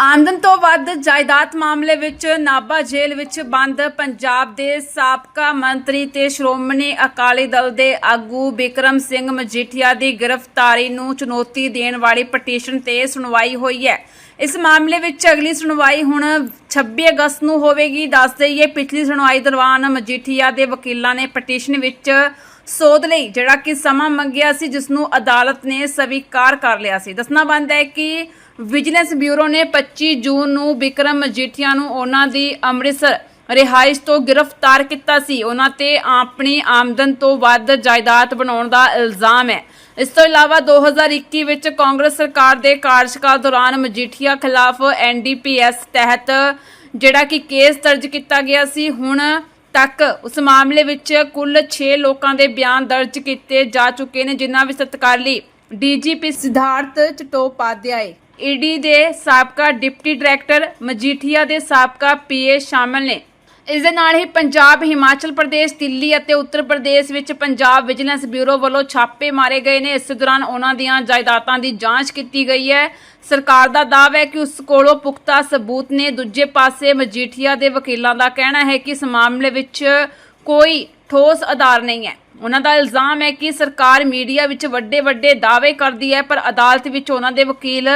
ਆਮਦਨ ਤੋਂ ਵੱਧ ਜਾਇਦਾਦ ਮਾਮਲੇ ਵਿੱਚ ਨਾਭਾ ਜੇਲ੍ਹ ਵਿੱਚ ਬੰਦ ਪੰਜਾਬ ਦੇ ਸਾਬਕਾ ਮੰਤਰੀ ਤੇ ਸ਼੍ਰੋਮਣੀ ਅਕਾਲੀ ਦਲ ਦੇ ਆਗੂ ਬਿਕਰਮ ਸਿੰਘ ਮਜੀਠੀਆ ਦੀ ਗ੍ਰਿਫਤਾਰੀ ਨੂੰ ਚੁਣੌਤੀ ਦੇਣ ਵਾਲੀ ਪਟੀਸ਼ਨ ਤੇ ਸੁਣਵਾਈ ਹੋਈ ਹੈ। ਇਸ ਮਾਮਲੇ ਵਿੱਚ ਅਗਲੀ ਸੁਣਵਾਈ ਹੁਣ 26 ਅਗਸਤ ਨੂੰ ਹੋਵੇਗੀ। ਦੱਸ ਦੇਈਏ, ਪਿਛਲੀ ਸੁਣਵਾਈ ਦੌਰਾਨ ਮਜੀਠੀਆ ਦੇ ਵਕੀਲਾਂ ਨੇ ਪਟੀਸ਼ਨ ਵਿੱਚ ਸੋਧ ਲਈ, ਜਿਹੜਾ ਕਿ ਸਮਾਂ ਮੰਗਿਆ ਸੀ ਜਿਸ ਨੂੰ ਅਦਾਲਤ ਨੇ ਸਵੀਕਾਰ ਕਰ ਲਿਆ ਸੀ। ਦੱਸਣਾ ਬੰਦ ਹੈ ਕਿ ਵਿਜੀਲੈਂਸ ਬਿਊਰੋ ਨੇ 25 ਜੂਨ ਨੂੰ ਬਿਕਰਮ ਮਜੀਠੀਆ ਨੂੰ ਉਹਨਾਂ ਦੀ ਅੰਮ੍ਰਿਤਸਰ ਰਿਹਾਇਸ਼ ਤੋਂ ਗ੍ਰਿਫਤਾਰ ਕੀਤਾ ਸੀ। ਉਹਨਾਂ ਤੇ ਆਪਣੀ ਆਮਦਨ ਤੋਂ ਵੱਧ ਜਾਇਦਾਦ ਬਣਾਉਣ ਦਾ ਇਲਜ਼ਾਮ ਹੈ। ਇਸ ਤੋਂ ਇਲਾਵਾ 2021 ਵਿੱਚ ਕਾਂਗਰਸ ਸਰਕਾਰ ਦੇ ਕਾਰਜਕਾਲ ਦੌਰਾਨ ਮਜੀਠੀਆ ਖਿਲਾਫ ਐਨਡੀਪੀਐਸ ਤਹਿਤ ਜਿਹੜਾ ਕਿ ਕੇਸ ਦਰਜ ਕੀਤਾ ਗਿਆ ਸੀ, ਹੁਣ ਤੱਕ ਉਸ ਮਾਮਲੇ ਵਿੱਚ ਕੁੱਲ 6 ਲੋਕਾਂ ਦੇ ਬਿਆਨ ਦਰਜ ਕੀਤੇ ਜਾ ਚੁੱਕੇ ਨੇ, ਜਿਨ੍ਹਾਂ ਵਿੱਚ ਤਤਕਾਲੀ ਡੀਜੀਪੀ ਸਿਧਾਰਥ ਚਟੋਪਾਧਿਆਏ ਈਡੀ ਦੇ ਸਾਬਕਾ ਡਿਪਟੀ ਡਾਇਰੈਕਟਰ ਮਜੀਠੀਆ ਦੇ ਸਾਬਕਾ ਪੀਏ ਸ਼ਾਮਲ ਨੇ। ਇਸ ਦੇ ਨਾਲ ਹੀ ਪੰਜਾਬ, ਹਿਮਾਚਲ ਪ੍ਰਦੇਸ਼, ਦਿੱਲੀ ਅਤੇ ਉੱਤਰ ਪ੍ਰਦੇਸ਼ ਵਿੱਚ ਪੰਜਾਬ ਵਿਜੀਲੈਂਸ ਬਿਊਰੋ ਵੱਲੋਂ ਛਾਪੇ ਮਾਰੇ ਗਏ ਨੇ। ਇਸ ਦੌਰਾਨ ਉਹਨਾਂ ਦੀਆਂ ਜਾਇਦਾਦਾਂ ਦੀ ਜਾਂਚ ਕੀਤੀ ਗਈ ਹੈ। ਸਰਕਾਰ ਦਾ ਦਾਅਵਾ ਹੈ ਕਿ ਉਸ ਕੋਲੋਂ ਪੁਖਤਾ ਸਬੂਤ ਨੇ। ਦੂਜੇ ਪਾਸੇ ਮਜੀਠੀਆ ਦੇ ਵਕੀਲਾਂ ਦਾ ਕਹਿਣਾ ਹੈ ਕਿ ਇਸ ਮਾਮਲੇ ਵਿੱਚ ਕੋਈ ਠੋਸ ਆਧਾਰ ਨਹੀਂ ਹੈ। ਉਹਨਾਂ ਦਾ ਇਲਜ਼ਾਮ ਹੈ ਕਿ ਸਰਕਾਰ ਮੀਡੀਆ ਵਿੱਚ ਵੱਡੇ ਵੱਡੇ ਦਾਅਵੇ ਕਰਦੀ ਹੈ, ਪਰ ਅਦਾਲਤ ਵਿੱਚ ਉਹਨਾਂ ਦੇ ਵਕੀਲ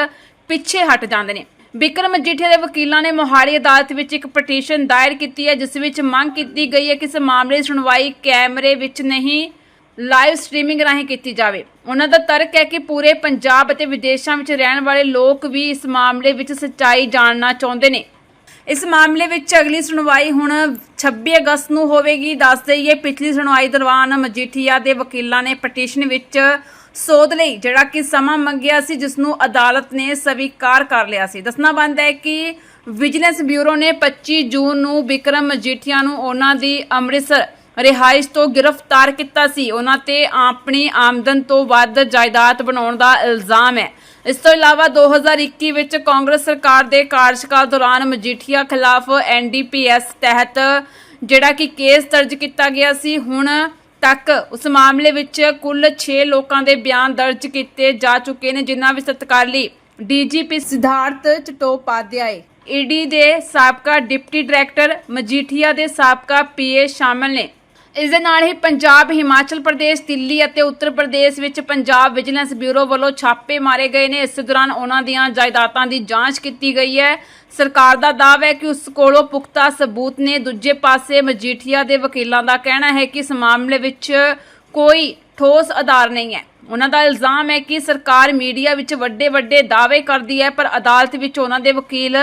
ਪਿੱਛੇ ਹਟ ਜਾਂਦੇ ਨੇ। ਬਿਕਰਮ ਮਜੀਠੀਆ ਦੇ ਵਕੀਲਾਂ ਨੇ ਮੋਹਾਲੀ ਅਦਾਲਤ ਵਿੱਚ ਇੱਕ ਪਟੀਸ਼ਨ ਦਾਇਰ ਕੀਤੀ ਹੈ, ਜਿਸ ਵਿੱਚ ਮੰਗ ਕੀਤੀ ਗਈ ਹੈ ਕਿ ਇਸ ਮਾਮਲੇ ਦੀ ਸੁਣਵਾਈ ਕੈਮਰੇ ਵਿੱਚ ਨਹੀਂ, ਲਾਈਵ ਸਟ੍ਰੀਮਿੰਗ ਰਾਹੀਂ ਕੀਤੀ ਜਾਵੇ। ਉਹਨਾਂ ਦਾ ਤਰਕ ਹੈ ਕਿ ਪੂਰੇ ਪੰਜਾਬ ਅਤੇ ਵਿਦੇਸ਼ਾਂ ਵਿੱਚ ਰਹਿਣ ਵਾਲੇ ਲੋਕ ਵੀ ਇਸ ਮਾਮਲੇ ਵਿੱਚ ਸੱਚਾਈ ਜਾਣਨਾ ਚਾਹੁੰਦੇ ਨੇ। ਇਸ ਮਾਮਲੇ ਵਿੱਚ ਅਗਲੀ ਸੁਣਵਾਈ ਹੁਣ 26 ਅਗਸਤ ਨੂੰ ਹੋਵੇਗੀ। ਦੱਸ ਦੇਈਏ, ਪਿਛਲੀ ਸੁਣਵਾਈ ਦੌਰਾਨ ਮਜੀਠੀਆ ਦੇ ਵਕੀਲਾਂ ਨੇ ਪਟੀਸ਼ਨ ਵਿੱਚ ਸੋਧ ਲਈ, ਜਿਹੜਾ ਕਿ ਸਮਾਂ ਮੰਗਿਆ ਸੀ, ਜਿਸ ਨੂੰ ਅਦਾਲਤ ਨੇ ਸਵੀਕਾਰ ਕਰ ਲਿਆ ਸੀ। ਦੱਸਣਾ ਬੰਦ ਹੈ ਕਿ ਵਿਜੀਲੈਂਸ ਬਿਊਰੋ ਨੇ 25 ਜੂਨ ਨੂੰ ਬਿਕਰਮ ਮਜੀਠੀਆ ਨੂੰ ਉਹਨਾਂ ਦੀ ਅੰਮ੍ਰਿਤਸਰ ਰਿਹਾਇਸ਼ ਤੋਂ ਗ੍ਰਿਫਤਾਰ ਕੀਤਾ ਸੀ। ਉਹਨਾਂ ਤੇ ਆਪਣੀ ਆਮਦਨ ਤੋਂ ਵੱਧ ਜਾਇਦਾਦ ਬਣਾਉਣ ਦਾ ਇਲਜ਼ਾਮ ਹੈ। ਇਸ ਤੋਂ ਇਲਾਵਾ 2021 ਵਿੱਚ ਕਾਂਗਰਸ ਸਰਕਾਰ ਦੇ ਕਾਰਜਕਾਲ ਦੌਰਾਨ ਮਜੀਠੀਆ ਖਿਲਾਫ ਐਨਡੀਪੀਐਸ ਤਹਿਤ ਜਿਹੜਾ ਕਿ ਕੇਸ ਦਰਜ ਕੀਤਾ ਗਿਆ ਸੀ, ਹੁਣ ਤੱਕ ਉਸ ਮਾਮਲੇ ਵਿੱਚ ਕੁੱਲ 6 ਲੋਕਾਂ ਦੇ ਬਿਆਨ ਦਰਜ ਕੀਤੇ ਜਾ ਚੁੱਕੇ ਨੇ, ਜਿਨ੍ਹਾਂ ਵਿੱਚ ਤਤਕਾਲੀ ਡੀਜੀਪੀ ਸਿਧਾਰਥ ਚਟੋਪਾਧਿਆਏ ਈਡੀ ਦੇ ਸਾਬਕਾ ਡਿਪਟੀ ਡਾਇਰੈਕਟਰ ਮਜੀਠੀਆ ਦੇ ਸਾਬਕਾ ਪੀਏ ਸ਼ਾਮਲ ਨੇ। ਇਸ ਦੇ ਨਾਲ ਹੀ ਪੰਜਾਬ, ਹਿਮਾਚਲ ਪ੍ਰਦੇਸ਼, ਦਿੱਲੀ ਅਤੇ ਉੱਤਰ ਪ੍ਰਦੇਸ਼ ਵਿੱਚ ਪੰਜਾਬ ਵਿਜੀਲੈਂਸ ਬਿਊਰੋ ਵੱਲੋਂ ਛਾਪੇ ਮਾਰੇ ਗਏ ਨੇ। ਇਸ ਦੌਰਾਨ ਉਹਨਾਂ ਦੀਆਂ ਜਾਇਦਾਦਾਂ ਦੀ ਜਾਂਚ ਕੀਤੀ ਗਈ ਹੈ। ਸਰਕਾਰ ਦਾ ਦਾਅਵਾ ਹੈ ਕਿ ਉਸ ਕੋਲੋਂ ਪੁਖਤਾ ਸਬੂਤ ਨੇ। ਦੂਜੇ ਪਾਸੇ ਮਜੀਠੀਆ ਦੇ ਵਕੀਲਾਂ ਦਾ ਕਹਿਣਾ ਹੈ ਕਿ ਇਸ ਮਾਮਲੇ ਵਿੱਚ ਕੋਈ ਠੋਸ ਆਧਾਰ ਨਹੀਂ ਹੈ। ਉਹਨਾਂ ਦਾ ਇਲਜ਼ਾਮ ਹੈ ਕਿ ਸਰਕਾਰ ਮੀਡੀਆ ਵਿੱਚ ਵੱਡੇ ਵੱਡੇ ਦਾਅਵੇ ਕਰਦੀ ਹੈ, ਪਰ ਅਦਾਲਤ ਵਿੱਚ ਉਹਨਾਂ ਦੇ ਵਕੀਲ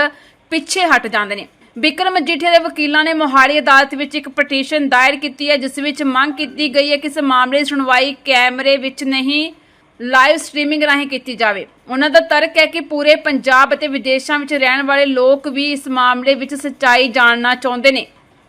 ਪਿੱਛੇ ਹਟ ਜਾਂਦੇ ਨੇ। ਬਿਕਰਮ ਮਜੀਠੀਆ ਦੇ ਵਕੀਲਾਂ ਨੇ ਮੋਹਾਲੀ ਅਦਾਲਤ ਵਿੱਚ ਇੱਕ ਪਟੀਸ਼ਨ ਦਾਇਰ ਕੀਤੀ ਹੈ, ਜਿਸ ਵਿੱਚ ਮੰਗ ਕੀਤੀ ਗਈ ਹੈ ਕਿ ਇਸ ਮਾਮਲੇ ਦੀ ਸੁਣਵਾਈ ਕੈਮਰੇ ਵਿੱਚ ਨਹੀਂ, ਲਾਈਵ ਸਟ੍ਰੀਮਿੰਗ ਰਾਹੀਂ ਕੀਤੀ ਜਾਵੇ। ਉਹਨਾਂ ਦਾ ਤਰਕ ਹੈ ਕਿ ਪੂਰੇ ਪੰਜਾਬ ਅਤੇ ਵਿਦੇਸ਼ਾਂ ਵਿੱਚ ਰਹਿਣ ਵਾਲੇ ਲੋਕ ਵੀ ਇਸ ਮਾਮਲੇ ਵਿੱਚ ਸੱਚਾਈ ਜਾਣਨਾ ਚਾਹੁੰਦੇ ਨੇ।